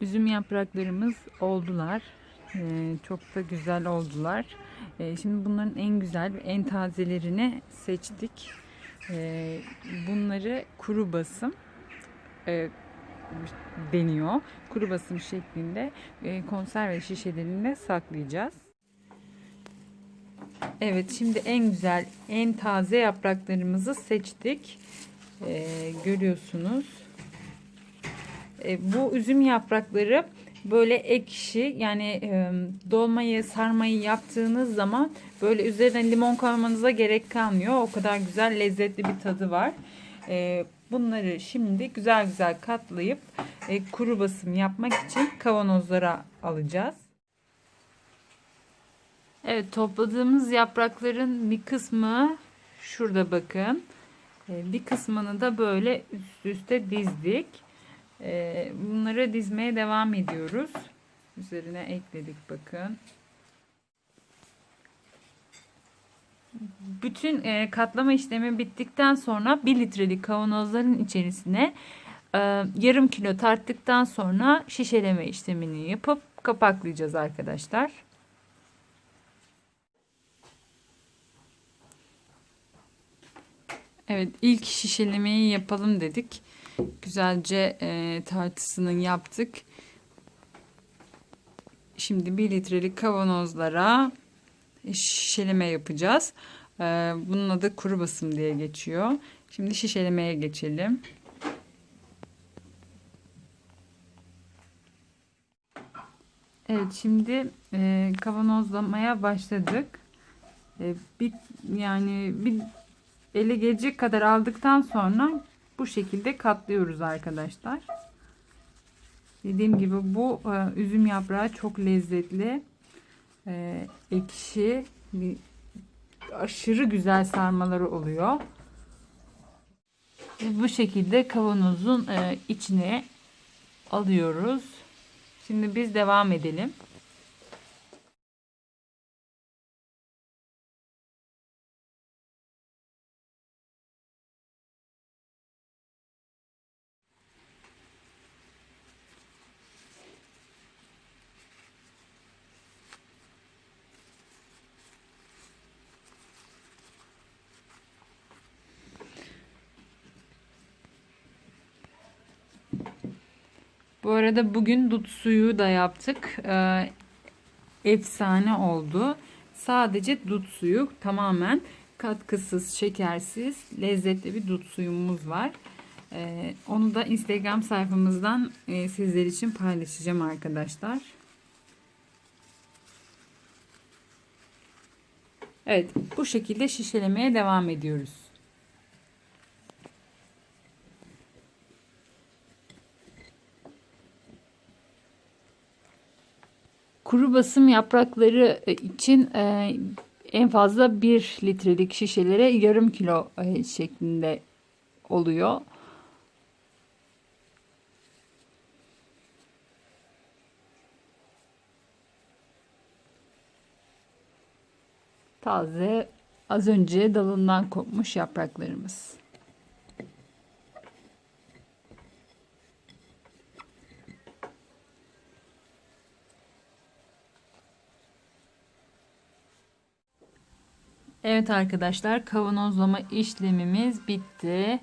Üzüm yapraklarımız oldular. Ee, çok da güzel oldular. Ee, şimdi bunların en güzel ve en tazelerini seçtik. Ee, bunları kuru basım e, deniyor. Kuru basım şeklinde e, konserve şişelerinde saklayacağız. Evet şimdi en güzel, en taze yapraklarımızı seçtik. Ee, görüyorsunuz. E, bu üzüm yaprakları böyle ekşi yani e, dolmayı sarmayı yaptığınız zaman böyle üzerine limon koymanıza gerek kalmıyor. O kadar güzel lezzetli bir tadı var. E, bunları şimdi güzel güzel katlayıp e, kuru basım yapmak için kavanozlara alacağız. Evet topladığımız yaprakların bir kısmı şurada bakın. E, bir kısmını da böyle üst üste dizdik. Ee, bunları dizmeye devam ediyoruz. Üzerine ekledik bakın. Bütün e, katlama işlemi bittikten sonra 1 litrelik kavanozların içerisine e, yarım kilo tarttıktan sonra şişeleme işlemini yapıp kapaklayacağız arkadaşlar. Evet ilk şişelemeyi yapalım dedik güzelce e, tartısını yaptık. Şimdi 1 litrelik kavanozlara şişeleme yapacağız. E, bunun adı kuru basım diye geçiyor. Şimdi şişelemeye geçelim. Evet şimdi e, kavanozlamaya başladık. E, bir yani bir ele gelecek kadar aldıktan sonra bu şekilde katlıyoruz arkadaşlar. Dediğim gibi bu e, üzüm yaprağı çok lezzetli. E, ekşi bir aşırı güzel sarmaları oluyor. Ve bu şekilde kavanozun e, içine alıyoruz. Şimdi biz devam edelim. Bu arada bugün dut suyu da yaptık. Ee, efsane oldu. Sadece dut suyu tamamen katkısız, şekersiz, lezzetli bir dut suyumuz var. Ee, onu da Instagram sayfamızdan e, sizler için paylaşacağım arkadaşlar. Evet, bu şekilde şişelemeye devam ediyoruz. Kuru basım yaprakları e, için e, en fazla 1 litrelik şişelere yarım kilo e, şeklinde oluyor. Taze az önce dalından kopmuş yapraklarımız. Evet arkadaşlar kavanozlama işlemimiz bitti.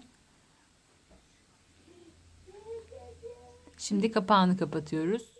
Şimdi kapağını kapatıyoruz.